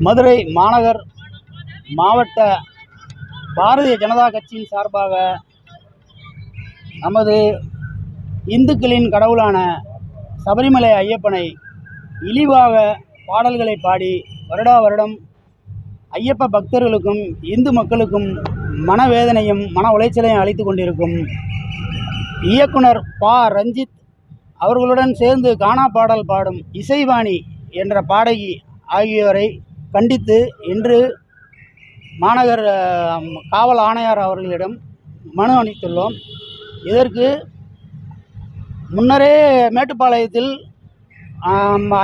மதுரை மாநகர் மாவட்ட பாரதிய ஜனதா கட்சியின் சார்பாக நமது இந்துக்களின் கடவுளான சபரிமலை ஐயப்பனை இழிவாக பாடல்களை பாடி வருடா வருடம் ஐயப்ப பக்தர்களுக்கும் இந்து மக்களுக்கும் மனவேதனையும் மன உளைச்சலையும் அளித்து கொண்டிருக்கும் இயக்குனர் பா. ரஞ்சித் அவர்களுடன் சேர்ந்து கானா பாடல் பாடும் இசைவாணி என்ற பாடகி ஆகியோரை கண்டித்து இன்று மாநகர் காவல் ஆணையர் அவர்களிடம் மனு அளித்துள்ளோம். இதற்கு முன்னரே மேட்டுப்பாளையத்தில்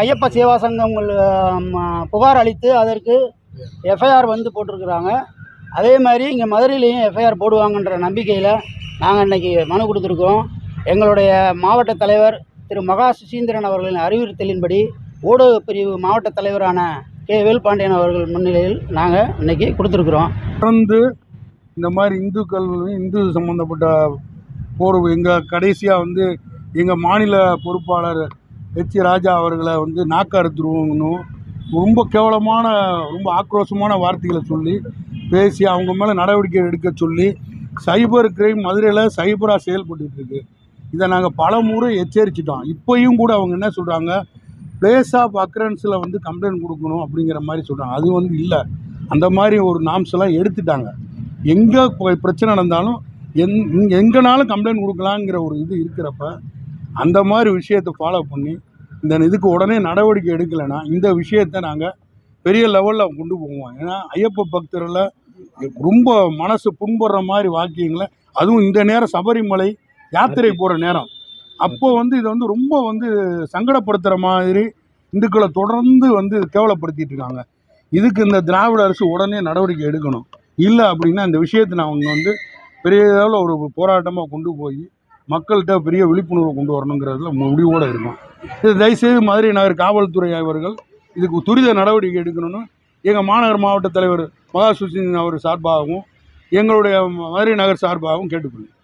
ஐயப்ப சேவா சங்கங்கள் புகார் அளித்து அதற்கு எஃப்ஐஆர் வந்து போட்டிருக்கிறாங்க. அதே மாதிரி இங்கே மதுரையிலையும் எஃப்ஐஆர் போடுவாங்கன்ற நம்பிக்கையில் நாங்கள் இன்றைக்கி மனு கொடுத்துருக்கோம் எங்களுடைய மாவட்ட தலைவர் திரு மகா சுசீந்திரன் அவர்களின் அறிவுறுத்தலின்படி ஊடக பிரிவு மாவட்ட தலைவரான கே. வேல்பாண்டியன் அவர்கள் முன்னிலையில் நாங்கள் இன்றைக்கி கொடுத்துருக்குறோம். தொடர்ந்து இந்த மாதிரி இந்துக்கள் இந்து சம்மந்தப்பட்ட போர் எங்கள் கடைசியாக வந்து எங்கள் மாநில பொறுப்பாளர் ஹெச் ராஜா அவர்களை வந்து நாக்க அறுத்துருவோங்கன்னு ரொம்ப கேவலமான ரொம்ப ஆக்ரோஷமான வார்த்தைகளை சொல்லி பேசி அவங்க மேலே நடவடிக்கை எடுக்க சொல்லி சைபர் கிரைம் மதுரையில் சைபராக செயல்பட்டுட்டு இருக்கு. இதை நாங்கள் பல முறை எச்சரிச்சிட்டோம். இப்போயும் கூட அவங்க என்ன சொல்கிறாங்க பிளேஸ் ஆஃப் அக்கரன்ஸில் வந்து கம்ப்ளைண்ட் கொடுக்கணும் அப்படிங்கிற மாதிரி சொல்கிறாங்க அது வந்து இல்லை. அந்த மாதிரி ஒரு நாம்ஸ் எல்லாம் எடுத்துட்டாங்க. எங்கே பிரச்சனை நடந்தாலும் எங் இங்க எங்கேனாலும் கம்ப்ளைண்ட் கொடுக்கலாங்கிற ஒரு இது இருக்கிறப்ப அந்த மாதிரி விஷயத்தை ஃபாலோ பண்ணி இந்த இதுக்கு உடனே நடவடிக்கை எடுக்கலைன்னா இந்த விஷயத்தை நாங்கள் பெரிய லெவலில் கொண்டு போவோம். ஏன்னா ஐயப்ப பக்தரில் ரொம்ப மனசு புண்படுற மாதிரி வாக்கியங்களை அதுவும் இந்த நேரம் சபரிமலை யாத்திரை போகிற நேரம். அப்போ வந்து இதை வந்து ரொம்ப வந்து சங்கடப்படுத்துகிற மாதிரி இந்துக்களை தொடர்ந்து வந்து கேவலப்படுத்திட்டு இருக்காங்க இதுக்கு இந்த திராவிட அரசு உடனே நடவடிக்கை எடுக்கணும். இல்லை அப்படின்னா இந்த விஷயத்தை அவங்க வந்து பெரிய அளவில் ஒரு போராட்டமாக கொண்டு போய் மக்கள்கிட்ட பெரிய விழிப்புணர்வு கொண்டு வரணுங்கிறதுல முடிவோடு இருக்கும் இது தயவுசெய்து மதுரை நகர் காவல்துறை அவர்கள் இதுக்கு துரித நடவடிக்கை எடுக்கணும்னு எங்கள் மாநகர் மாவட்ட தலைவர் மகா சுசீந்திரன் அவர் சார்பாகவும் எங்களுடைய மதுரை நகர் சார்பாகவும் கேட்டுக்கொள்கிறேன்.